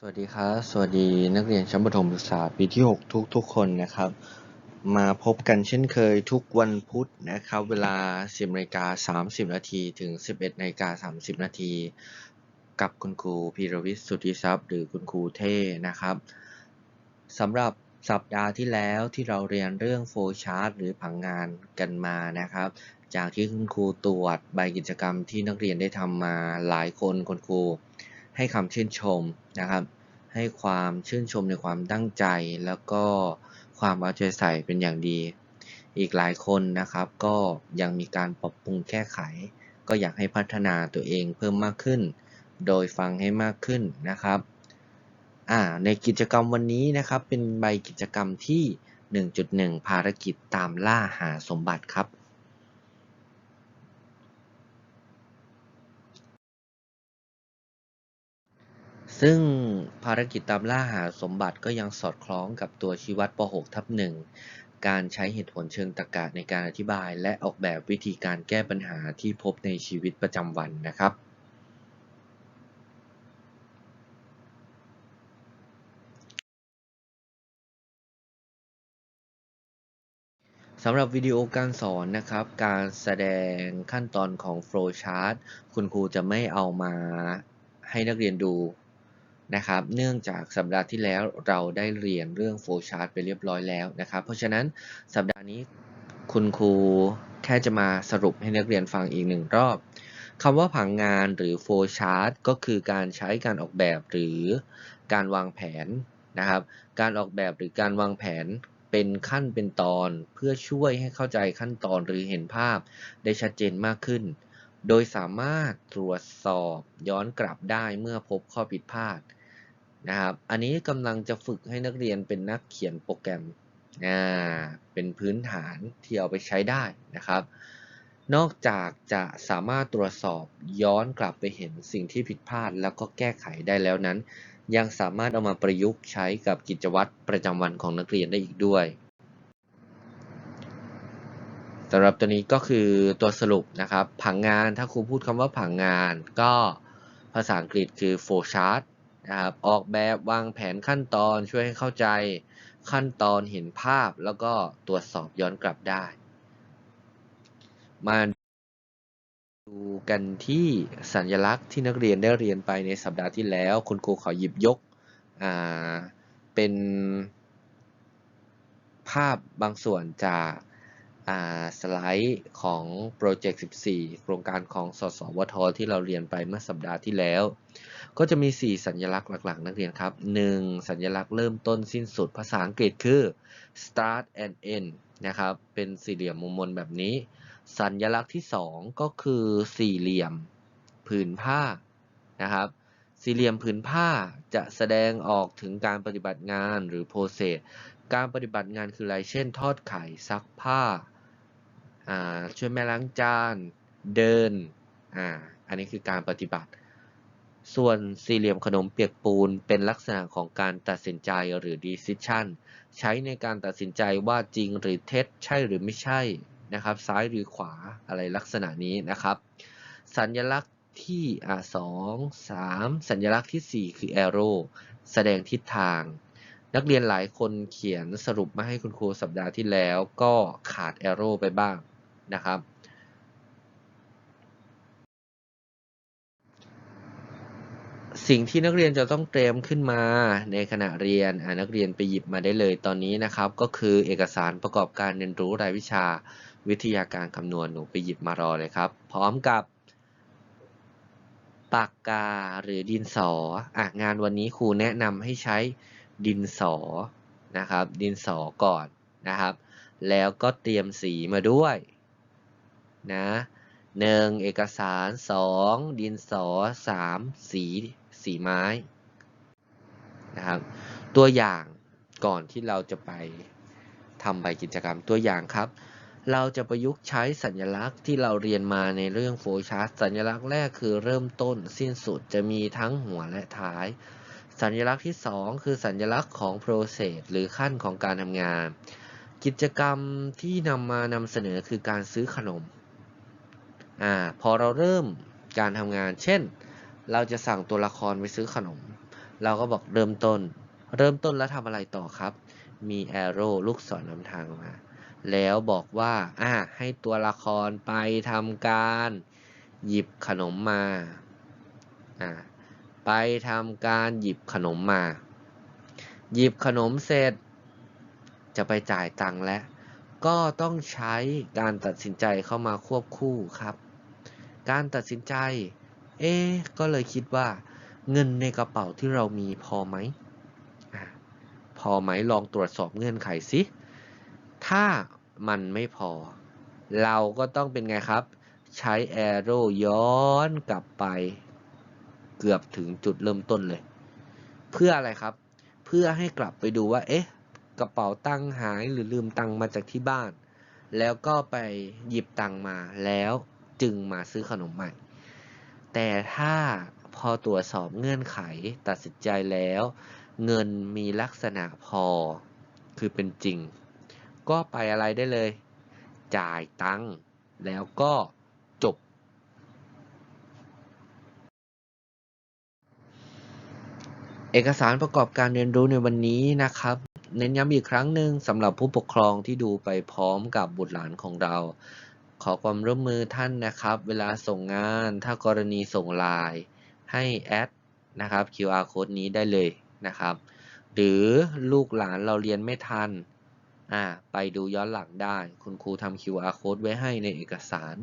สวัสดีครับ สวัสดีนักเรียนชั้นประถมศึกษาปีที่ 6 ทุกทุกๆคนนะครับ มาพบกันเช่นเคยทุกวันพุธนะครับ เวลา 10นาฬิกา30 นาทีถึง 11นาฬิกา30 นาทีกับคุณครูพีรวิทย์สุทธิทรัพย์ หรือคุณครูเท่นะครับสำหรับสัปดาห์ที่แล้วที่เราเรียนเรื่องโฟล์ชาร์ตหรือผังงานกันมานะครับ จากที่คุณครูตรวจใบกิจกรรมที่นักเรียนได้ทำมาหลายคนคุณครู ให้คำชื่นชมนะครับ ให้ความชื่นชมในความตั้งใจ แล้วก็ความเอาใจใส่เป็นอย่างดี อีกหลายคนนะครับ ก็ยังมีการปรับปรุงแก้ไข ก็อยากให้พัฒนาตัวเองเพิ่มมากขึ้น โดยฟังให้มากขึ้นนะครับอ่าในกิจกรรมวันนี้นะครับ เป็นใบกิจกรรมที่ 1.1 ภารกิจตามล่าหาสมบัติครับ ซึ่งภารกิจตามล่าหาสมบัติก็ยังสอดคล้องกับตัวชี้วัดป .6 ทับ1การใช้เหตุผลเชิงตรรกะในการอธิบาย และออกแบบวิธีการแก้ปัญหาที่พบในชีวิตประจำวันนะครับ สำหรับวิดีโอการสอนนะครับ การแสดงขั้นตอนของ flow chart คุณครูจะไม่เอามาให้นักเรียนดู นะครับ เนื่องจากสัปดาห์ที่แล้วเราได้เรียนเรื่อง flow chart ไปเรียบร้อยแล้วนะครับ เพราะฉะนั้นสัปดาห์นี้คุณครูแค่จะมาสรุปให้นักเรียนฟังอีกหนึ่งรอบคำว่าผังงานหรือ flow chart ก็คือการใช้การออกแบบหรือการวางแผนนะครับ การออกแบบหรือการวางแผนเป็นขั้นเป็นตอนเพื่อช่วยให้เข้าใจขั้นตอนหรือเห็นภาพได้ชัดเจนมากขึ้น โดยสามารถตรวจสอบย้อนกลับได้เมื่อพบข้อผิดพลาด นะครับ อันนี้กำลังจะฝึกให้นักเรียนเป็นนักเขียนโปรแกรมอ่าเป็นพื้นฐานที่เอาไปใช้ได้นะครับ นอกจากจะสามารถตรวจสอบย้อนกลับไปเห็นสิ่งที่ผิดพลาด แล้วก็แก้ไขได้แล้วนั้น ยังสามารถเอามาประยุกต์ใช้กับกิจวัตรประจำวันของนักเรียนได้อีกด้วยสำหรับตัวนี้ก็คือตัวสรุปนะครับ ผังงานถ้าครูพูดคำว่าผังงานก็ภาษาอังกฤษคือ flow chart นะครับออกแบบวางแผนขั้นตอนช่วยให้เข้าใจขั้นตอนเห็นภาพแล้วก็ตรวจสอบย้อนกลับได้ มาดูกันที่สัญลักษณ์ที่นักเรียนได้เรียนไปในสัปดาห์ที่แล้ว คุณครูขอหยิบยกเป็นภาพบางส่วนจากสไลด์ของโปรเจกต์ 14 โครงการของสสวทที่เราเรียนไปเมื่อสัปดาห์ที่แล้ว ก็จะมี 4 สัญลักษณ์หลักๆ นักเรียนครับ 1. สัญลักษณ์เริ่มต้นสิ้นสุดภาษาอังกฤษคือ start and end นะครับ เป็นสี่เหลี่ยมมุมมนแบบนี้ สัญลักษณ์ที่ 2 ก็คือสี่เหลี่ยมผืนผ้านะครับ สี่เหลี่ยมผืนผ้าจะแสดงออกถึงการปฏิบัติงานหรือ process การปฏิบัติงานคืออะไร เช่น ทอดไข่ ซักผ้า ช่วยแม่ล้างจาน เดินออันนี้คือการปฏิบัติ ส่วนสี่เหลี่ยมขนมเปียกปูนเป็นลักษณะของการตัดสินใจหรือ decision ใช้ในการตัดสินใจว่าจริงหรือเท็จใช่หรือไม่ใช่นะครับ ซ้ายหรือขวาอะไรลักษณะนี้นะครับ สัญลักษณ์ที่อ่าสองสามสัญลักษณ์ที่ 4 คือ arrow แสดงทิศทาง นักเรียนหลายคนเขียนสรุปมาให้คุณครูสัปดาห์ที่แล้วก็ขาด arrow ไปบ้างนะครับ สิ่งที่นักเรียนจะต้องเตรียมขึ้นมาในขณะเรียนนักเรียนไปหยิบมาได้เลยตอนนี้นะครับ ก็คือเอกสารประกอบการเรียนรู้รายวิชาวิทยาการคำนวณหนูไปหยิบมารอเลยครับ พร้อมกับปากกาหรือดินสอองานวันนี้ครูแนะนำให้ใช้ดินสอนะครับ ดินสอก่อนนะครับ แล้วก็เตรียมสีมาด้วยนะหนึ่งเอกสารสองดินสอสามสี สีไม้นะครับ ตัวอย่างก่อนที่เราจะไปทำใบกิจกรรมตัวอย่างครับ เราจะประยุกต์ใช้สัญลักษณ์ที่เราเรียนมาในเรื่องโฟล์ชาร์ตสัญลักษณ์แรกคือเริ่มต้นสิ้นสุดจะมีทั้งหัวและท้าย สัญลักษณ์ที่ 2 คือสัญลักษณ์ของ process หรือขั้นของการทำงาน กิจกรรมที่นำมานำเสนอคือการซื้อขนมอ่าพอเราเริ่มการทำงาน เช่น เราจะสั่งตัวละครไปซื้อขนม เราก็บอกเริ่มต้น เริ่มต้นแล้วทำอะไรต่อครับ มี arrow ลูกศรนำทางมา แล้วบอกว่าอ่าให้ตัวละครไปทำการ หยิบขนมมาอ่าไปทำการหยิบขนมมา หยิบขนมเสร็จ จะไปจ่ายตังค์แล้วก็ต้องใช้การตัดสินใจเข้ามาควบคู่ครับ การตัดสินใจ เอ๊ก็เลยคิดว่า เงินในกระเป๋าที่เรามีพอไหมอพอไหมลองตรวจสอบเงื่อนไขสิ ถ้ามันไม่พอ เราก็ต้องเป็นไงครับ ใช้ arrow ย้อนกลับไป เกือบถึงจุดเริ่มต้นเลย เพื่ออะไรครับ เพื่อให้กลับไปดูว่า เอ๊ะ กระเป๋าตังหายหรือลืมตังมาจากที่บ้าน แล้วก็ไปหยิบตังมาแล้วจึงมาซื้อขนมใหม่ แต่ถ้าพอตรวจสอบเงื่อนไขตัดสินใจแล้ว เงินมีลักษณะพอ คือเป็นจริง ก็ไปอะไรได้เลย จ่ายตังค์แล้วก็จบ เอกสารประกอบการเรียนรู้ในวันนี้นะครับ เน้นย้ำอีกครั้งหนึ่งสำหรับผู้ปกครองที่ดูไปพร้อมกับบุตรหลานของเรา ขอความร่วมมือท่านนะครับ เวลาส่งงานถ้ากรณีส่งไลน์ให้แอดนะครับ QR code นี้ได้เลยนะครับ หรือลูกหลานเราเรียนไม่ทันอ่าไปดูย้อนหลังได้ คุณครูทำ QR code ไว้ให้ในเอกสาร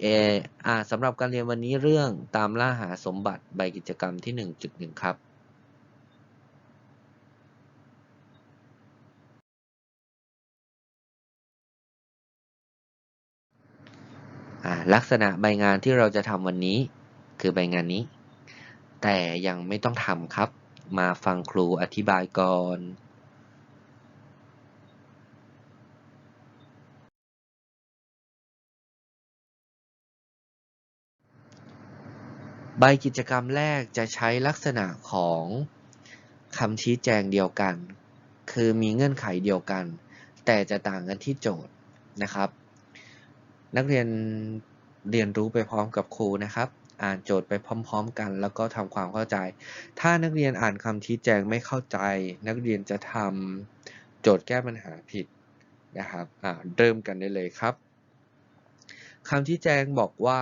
เอออ่าสำหรับการเรียนวันนี้เรื่องตามล่าหาสมบัติใบกิจกรรมที่ 1.1 ครับ ลักษณะใบงานที่เราจะทำวันนี้ คือใบงานนี้ แต่ยังไม่ต้องทำครับ มาฟังครูอธิบายก่อนใบกิจกรรมแรกจะใช้ลักษณะของคำชี้แจงเดียวกัน คือมีเงื่อนไขเดียวกัน แต่จะต่างกันที่โจทย์นะครับ นักเรียน เรียนรู้ไปพร้อมกับครูนะครับ อ่านโจทย์ไปพร้อม ๆ กัน แล้วก็ทำความเข้าใจ ถ้านักเรียนอ่านคำชี้แจงไม่เข้าใจ นักเรียนจะทำโจทย์แก้ปัญหาผิดนะครับเริ่มกันได้เลยครับคำชี้แจงบอกว่า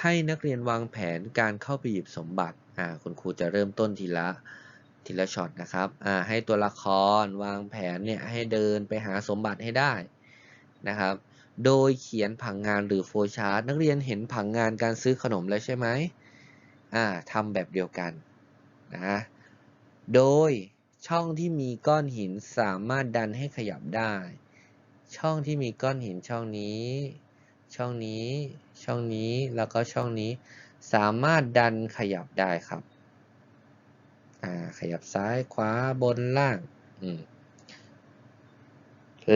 ให้นักเรียนวางแผนการเข้าไปหยิบสมบัติคุณครูจะเริ่มต้นทีละทีละช็อตนะครับให้ตัวละครวางแผนเนี่ยให้เดินไปหาสมบัติให้ได้นะครับ โดยเขียนผังงานหรือโฟล์ชาร์ตนักเรียนเห็นผังงานการซื้อขนมแล้วใช่ไหมอ่าทำแบบเดียวกันนะโดยช่องที่มีก้อนหินสามารถดันให้ขยับได้ ช่องที่มีก้อนหินช่องนี้ ช่องนี้ ช่องนี้ แล้วก็ช่องนี้ สามารถดันขยับได้ครับ อ่า ขยับซ้ายขวาบนล่าง อืม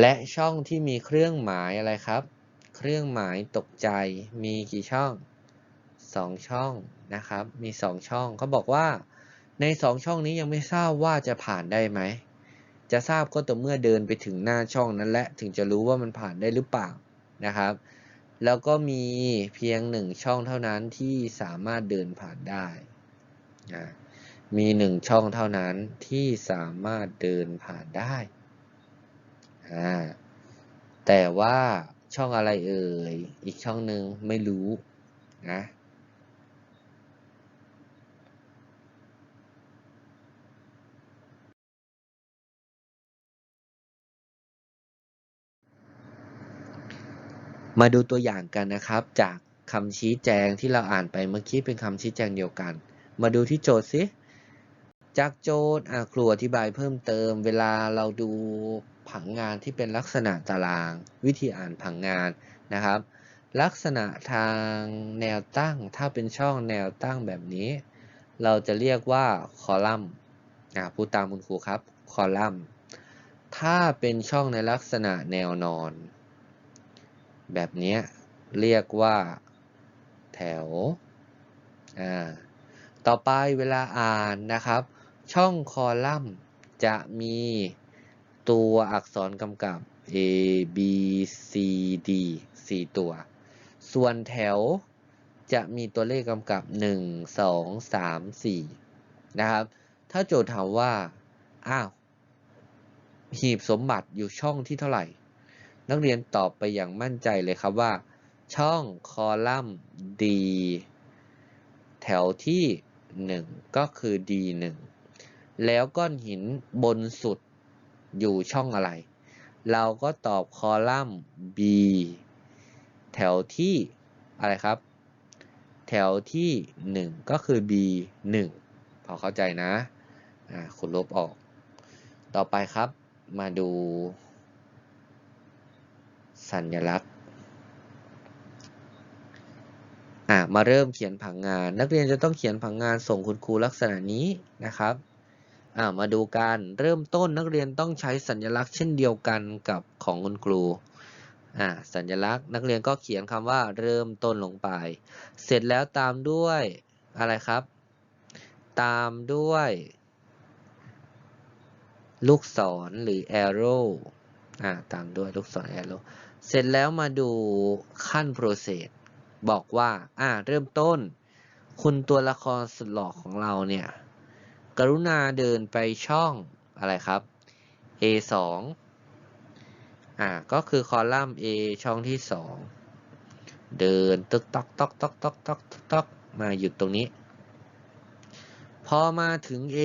และช่องที่มีเครื่องหมายอะไรครับ เครื่องหมายตกใจมีกี่ช่องสองช่องนะครับ มีสองช่องเขาบอกว่า ในสองช่องนี้ยังไม่ทราบว่าจะผ่านได้ไหม จะทราบก็ต่อเมื่อเดินไปถึงหน้าช่องนั้น และถึงจะรู้ว่ามันผ่านได้หรือเปล่านะครับ แล้วก็มีเพียงหนึ่งช่องเท่านั้นที่สามารถเดินผ่านได้นะมีหนึ่งช่องเท่านั้นที่สามารถเดินผ่านได้ อ่าแต่ว่าช่องอะไรเอ่ย อีกช่องหนึ่งไม่รู้นะมาดูตัวอย่างกันนะครับ จากคำชี้แจงที่เราอ่านไปเมื่อกี้เป็นคำชี้แจงเดียวกัน มาดูที่โจทย์สิจากโจทย์ครูอธิบายเพิ่มเติม เวลาเราดู ผังงานที่เป็นลักษณะตาราง วิธีอ่านผังงานนะครับ ลักษณะทางแนวตั้งถ้าเป็นช่องแนวตั้งแบบนี้ เราจะเรียกว่าคอลัมน์พูดตามคุณครูครับคอลัมน์ถ้าเป็นช่องในลักษณะแนวนอน แบบนี้เรียกว่าแถวอ่าต่อไปเวลาอ่านนะครับ ช่องคอลัมน์จะมี ตัวอักษรกำกับ A B C D 4 ตัว ส่วนแถวจะมีตัวเลขกำกับ 1 2 3 4 นะครับ ถ้าโจทย์ถามว่า อ้าว หีบสมบัติอยู่ช่องที่เท่าไหร่ นักเรียนตอบไปอย่างมั่นใจเลยครับว่า ช่องคอลัมน์ D แถวที่ 1 ก็คือ D 1 แล้วก้อนหินบนสุด อยู่ช่องอะไร เราก็ตอบคอลัมน์ B แถวที่อะไรครับ แถวที่ 1 ก็คือ B 1พอเข้าใจนะคุณลบออก ต่อไปครับ มาดู สัญลักษณ์อ่ามาเริ่มเขียนผังงาน นักเรียนจะต้องเขียนผังงานส่งคุณครูลักษณะนี้นะครับ มาดูกันเริ่มต้นนักเรียนต้องใช้สัญลักษณ์เช่นเดียวกันกับของคุณครูสัญลักษณ์นักเรียนก็เขียนคำว่าเริ่มต้นลงไป เสร็จแล้วตามด้วยอะไรครับ ตามด้วย ลูกศรหรือ arrow อ่าตามด้วยลูกศร arrow เสร็จแล้วมาดูขั้น process บอกว่าอ่าเริ่มต้น คุณตัวละครสุดหล่อของเราเนี่ย กรุณาเดินไปช่องอะไรครับ A 2 อ่า ก็คือคอลัมน์ A ช่องที่ 2 เดินตึกตอกตอกตอกตอกตอกตอกมาหยุดตรงนี้ พอมาถึง A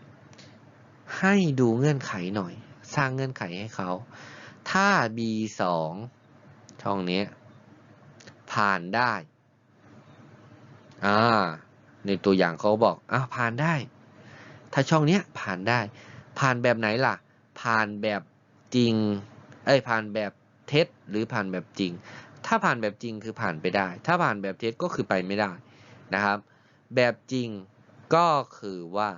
2 ให้ดูเงื่อนไขหน่อย สร้างเงื่อนไขให้เขา ถ้า B 2 ช่องนี้ผ่านได้ อ่า ในตัวอย่างเขาบอกอ่าผ่านได้ ถ้าช่องเนี้ยผ่านได้ ผ่านแบบไหนล่ะ ผ่านแบบจริง เอ้ยผ่านแบบเท็จหรือผ่านแบบจริง ถ้าผ่านแบบจริงคือผ่านไปได้ ถ้าผ่านแบบเท็จก็คือไปไม่ได้นะครับ แบบจริงก็คือว่า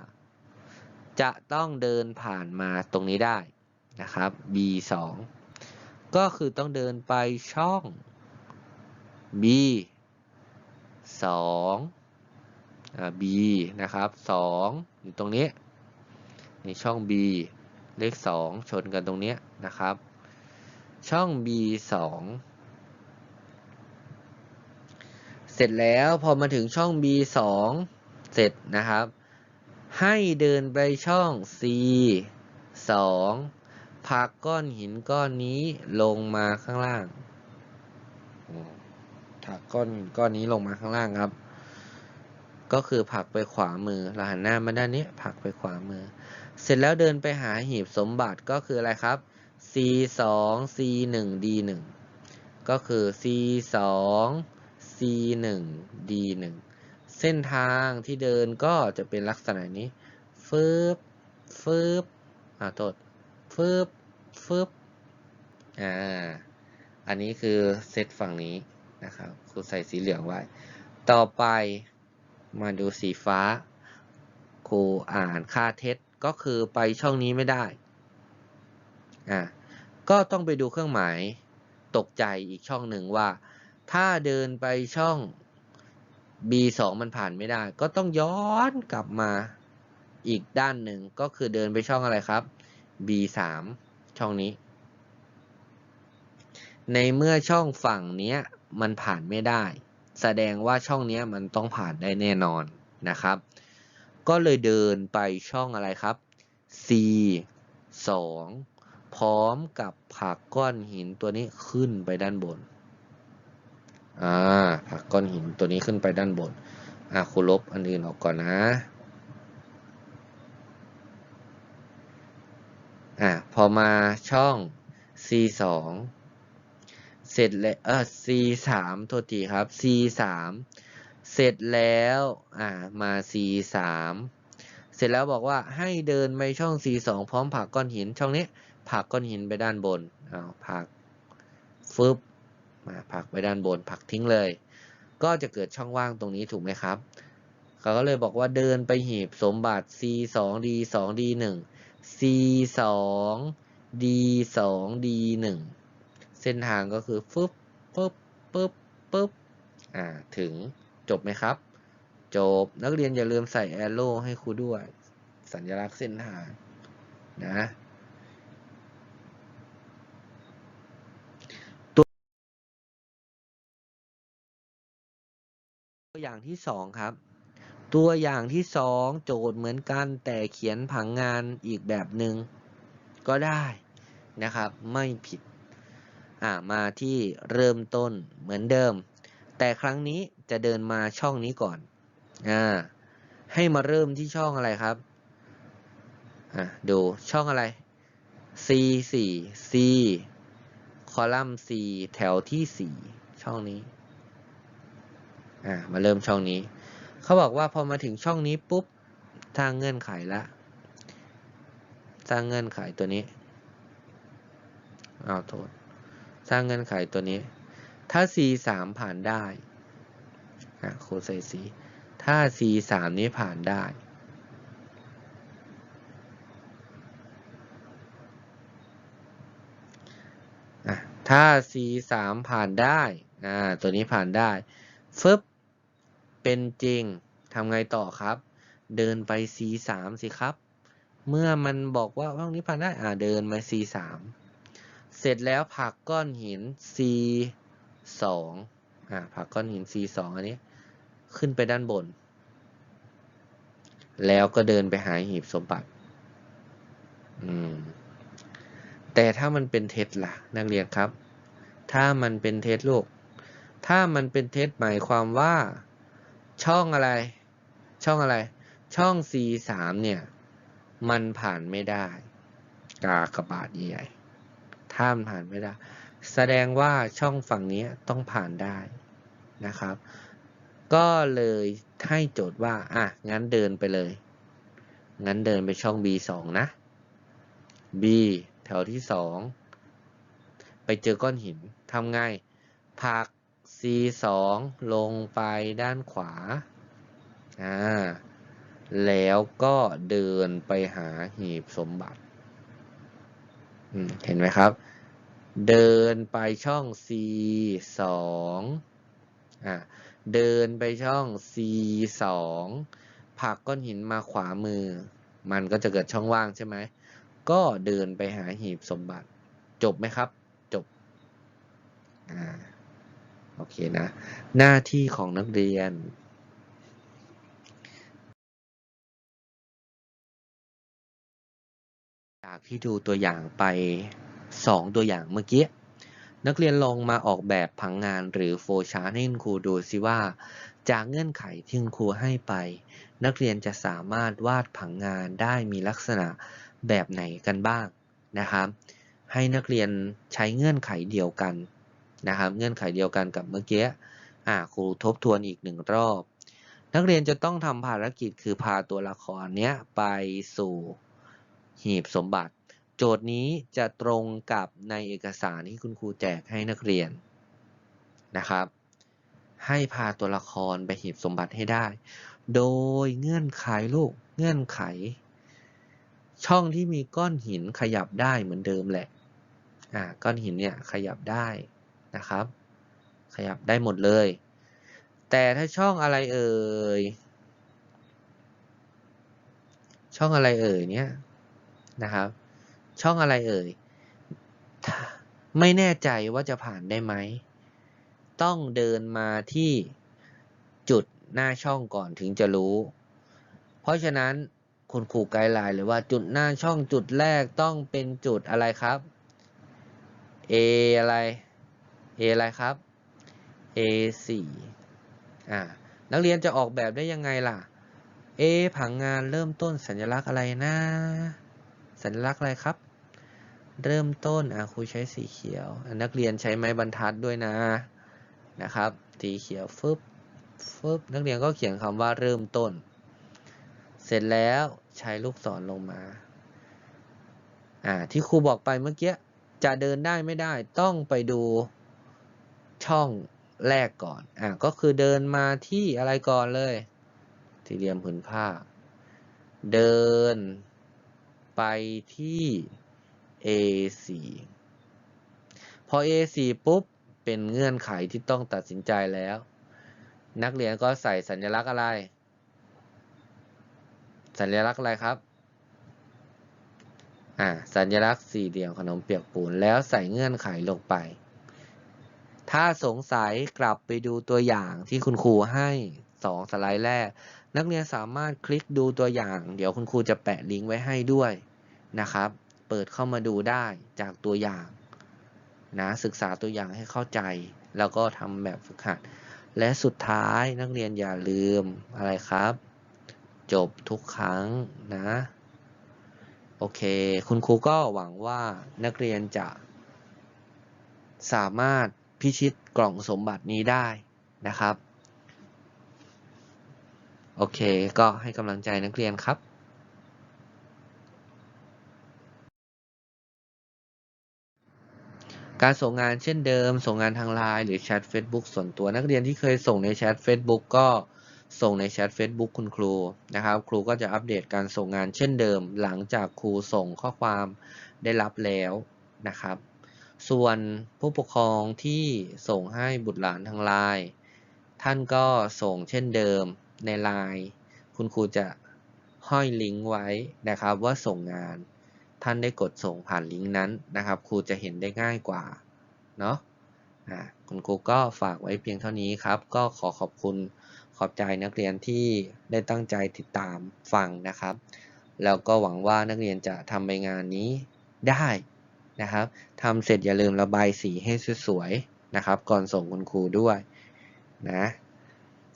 จะต้องเดินผ่านมาตรงนี้ได้นะครับ B 2ก็คือต้องเดินไปช่อง B 2 B นะครับ2อยู่ตรงนี้ ในช่อง B เลข 2 ชนกันตรงนี้นะครับ ช่อง B 2เสร็จแล้วพอมาถึงช่อง B 2เสร็จนะครับ ให้เดินไปช่อง C 2พักก้อนหินก้อนนี้ลงมาข้างล่างถักก้อนหินก้อนนี้ลงมาข้างล่างครับ ก็คือผลักไปขวามือเราหันหน้ามาด้านนี้ผลักไปขวามือ เสร็จแล้วเดินไปหาหีบสมบัติก็คืออะไรครับ C 2 C 1 D 1ก็คือ C 2 C 1 D 1เส้นทางที่เดินก็จะเป็นลักษณะนี้ฟืบฟืบอ่าโทษฟืบฟืบอ่า อันนี้คือเซตฝั่งนี้นะครับครูใส่สีเหลืองไว้ ต่อไป มาดูสีฟ้า ครูอ่านค่าเท็จก็คือไปช่องนี้ไม่ได้อ่าก็ต้องไปดูเครื่องหมายตกใจอีกช่องหนึ่งว่า ถ้าเดินไปช่อง B2 มันผ่านไม่ได้ ก็ต้องย้อนกลับมาอีกด้านหนึ่งก็คือเดินไปช่องอะไรครับ B3 ช่องนี้ ในเมื่อช่องฝั่งนี้มันผ่านไม่ได้ แสดงว่าช่องนี้มันต้องผ่านได้แน่นอนนะครับ ก็เลยเดินไปช่องอะไรครับ C 2พร้อมกับผักก้อนหินตัวนี้ขึ้นไปด้านบน อ่า ผักก้อนหินตัวนี้ขึ้นไปด้านบน อ่าครูลบอันอื่นออกก่อนนะ อ่า พอมาช่อง C 2 เสร็จแล้วเออ C 3โทษทีครับ C 3เสร็จแล้วอ่ามา C 3เสร็จแล้วบอกว่าให้เดินไปช่อง C 2พร้อมผักก้อนหิน ช่องนี้ผักก้อนหินไปด้านบนเอาผักฟึบมาผักไปด้านบนผักทิ้งเลย ก็จะเกิดช่องว่างตรงนี้ถูกไหมครับเขาก็เลยบอกว่าเดินไปหีบสมบัติ C 2 D 2 D 1 C 2 D 2 D 1 เส้นทางก็คือฟึบปึ๊บปึ๊บปึ๊บอ่าถึงจบไหมครับ จบนักเรียนอย่าลืมใส่แอโร่ให้ครูด้วย สัญลักษณ์เส้นทางนะตัวอย่างที่สองครับ ตัวอย่างที่สองโจทย์เหมือนกันแต่เขียนผังงานอีกแบบหนึ่งก็ได้นะครับ ไม่ผิด อ่ามาที่เริ่มต้นเหมือนเดิม แต่ครั้งนี้จะเดินมาช่องนี้ก่อนอ่าให้มาเริ่มที่ช่องอะไรครับอะดูช่องอะไร C 4 C คอลัมน์ C แถวที่ 4 ช่องนี้อ่ามาเริ่มช่องนี้ เขาบอกว่าพอมาถึงช่องนี้ปุ๊บสร้างเงื่อนไขละสร้างเงื่อนไขตัวนี้อ้าวโทษ สร้างเงื่อนไขตัวนี้ ถ้า C 3ผ่านได้อะครูใส่ C ถ้า C 3นี้ผ่านได้ ถ้า C 3ผ่านได้อ่าตัวนี้ผ่านได้ฟึบเป็นจริงทำไงต่อครับ เดินไป C 3สิครับ เมื่อมันบอกว่าห้องนี้ผ่านได้ อ่า เดินมา C 3 เสร็จแล้วผักก้อนหิน C 2อ่าผักก้อนหิน C 2อันนี้ ขึ้นไปด้านบน แล้วก็เดินไปหาหีบสมบัติอืมแต่ถ้ามันเป็นเท็จล่ะนักเรียนครับ ถ้ามันเป็นเท็จลูก ถ้ามันเป็นเท็จหมายความว่า ช่องอะไร ช่องอะไร ช่อง C 3เนี่ย มันผ่านไม่ได้ กากบาทใหญ่ ถ้ามันผ่านไม่ได้ แสดงว่าช่องฝั่งนี้ต้องผ่านได้นะครับ ก็เลยให้โจทย์ว่า อะ งั้นเดินไปเลย งั้นเดินไปช่อง B 2 นะ B แถวที่ 2 ไปเจอก้อนหินทำไงผัก C 2 ลงไปด้านขวา อ่า แล้วก็เดินไปหาหีบสมบัติ เห็นไหมครับ เดินไปช่อง C 2อ่าเดินไปช่อง C 2ผลักก้อนหินมาขวามือ มันก็จะเกิดช่องว่างใช่ไหม ก็เดินไปหาหีบสมบัติ จบไหมครับ จบ อ่า โอเคนะ หน้าที่ของนักเรียน จากที่ดูตัวอย่างไป 2 ตัวอย่างเมื่อกี้ นักเรียนลองมาออกแบบผังงานหรือโฟชาร์ให้คุณครูดูซิว่า จากเงื่อนไขที่คุณครูให้ไป นักเรียนจะสามารถวาดผังงานได้มีลักษณะแบบไหนกันบ้างนะครับให้นักเรียนใช้เงื่อนไขเดียวกันนะครับ เงื่อนไขเดียวกันกับเมื่อกี้ครูทบทวนอีกหนึ่งรอบ นักเรียนจะต้องทำภารกิจคือพาตัวละครเนี้ยไปสู่ หีบสมบัติ โจทย์นี้จะตรงกับในเอกสารที่คุณครูแจกให้นักเรียนนะครับ ให้พาตัวละครไปหีบสมบัติให้ได้ โดยเงื่อนไขลูกเงื่อนไข ช่องที่มีก้อนหินขยับได้เหมือนเดิมแหละอ่าก้อนหินเนี่ยขยับได้นะครับ ขยับได้หมดเลย แต่ถ้าช่องอะไรเอ่ยช่องอะไรเอ่ยเนี่ย นะครับ ช่องอะไรเอ่ย ไม่แน่ใจว่าจะผ่านได้ไหม ต้องเดินมาที่จุดหน้าช่องก่อนถึงจะรู้ เพราะฉะนั้นคุณครูไกด์ไลน์เลยว่าจุดหน้าช่องจุดแรกต้องเป็นจุดอะไรครับ A อะไร A อะไรครับ A 4อ่า นักเรียนจะออกแบบได้ยังไงล่ะ A ผังงานเริ่มต้นสัญลักษณ์อะไรนะ สัญลักษณ์อะไรครับ เริ่มต้นอะครูใช้สีเขียว นักเรียนใช้ไม้บรรทัดด้วยนะนะครับ สีเขียวฟึบฟึบนักเรียนก็เขียนคำว่าเริ่มต้น เสร็จแล้วใช้ลูกศรลงมาอ่าที่ครูบอกไปเมื่อกี้จะเดินได้ไม่ได้ต้องไปดูช่องแรกก่อนอ่าก็คือเดินมาที่อะไรก่อนเลยที่เหลี่ยมผืนผ้า เดิน ไปที่ A4 พอ A4 ปุ๊บ เป็นเงื่อนไขที่ต้องตัดสินใจแล้ว นักเรียนก็ใส่สัญลักษณ์อะไร สัญลักษณ์อะไรครับ อ่า สัญลักษณ์สี่เหลี่ยมขนมเปียกปูน แล้วใส่เงื่อนไขลงไป ถ้าสงสัยกลับไปดูตัวอย่างที่คุณครูให้2สไลด์แรก นักเรียนสามารถคลิกดูตัวอย่าง เดี๋ยวคุณครูจะแปะลิงก์ไว้ให้ด้วย นะครับ เปิดเข้ามาดูได้จากตัวอย่างนะศึกษาตัวอย่างให้เข้าใจ แล้วก็ทำแบบฝึกหัด และสุดท้ายนักเรียนอย่าลืมอะไรครับ จบทุกครั้งนะ โอเค คุณครูก็หวังว่านักเรียนจะ สามารถพิชิตกล่องสมบัตินี้ได้นะครับ โอเค ก็ให้กำลังใจนักเรียนครับ การส่งงานเช่นเดิม ส่งงานทางไลน์หรือแชท Facebook ส่วนตัวนักเรียนที่เคยส่งในแชท Facebook ก็ส่งในแชท Facebook คุณครูนะครับ ครูก็จะอัปเดตการส่งงานเช่นเดิม หลังจากครูส่งข้อความได้รับแล้วนะครับ ส่วนผู้ปกครองที่ส่งให้บุตรหลานทางไลน์ท่านก็ส่งเช่นเดิมในไลน์คุณครูจะห้อยลิงก์ไว้นะครับว่าส่งงาน ท่านได้กดส่งผ่านลิงก์นั้นนะครับ ครูจะเห็นได้ง่ายกว่าเนาะคุณครูก็ฝากไว้เพียงเท่านี้ครับ ก็ขอขอบคุณขอบใจนักเรียนที่ได้ตั้งใจติดตามฟังนะครับ แล้วก็หวังว่านักเรียนจะทำใบงานนี้ได้นะครับทำเสร็จอย่าลืมระบายสีให้สวยๆนะครับ ก่อนส่งคุณครูด้วยนะ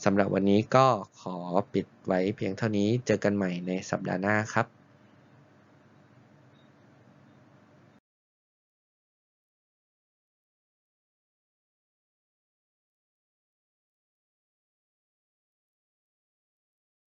สำหรับวันนี้ก็ขอปิดไว้เพียงเท่านี้เจอกันใหม่ในสัปดาห์หน้าครับ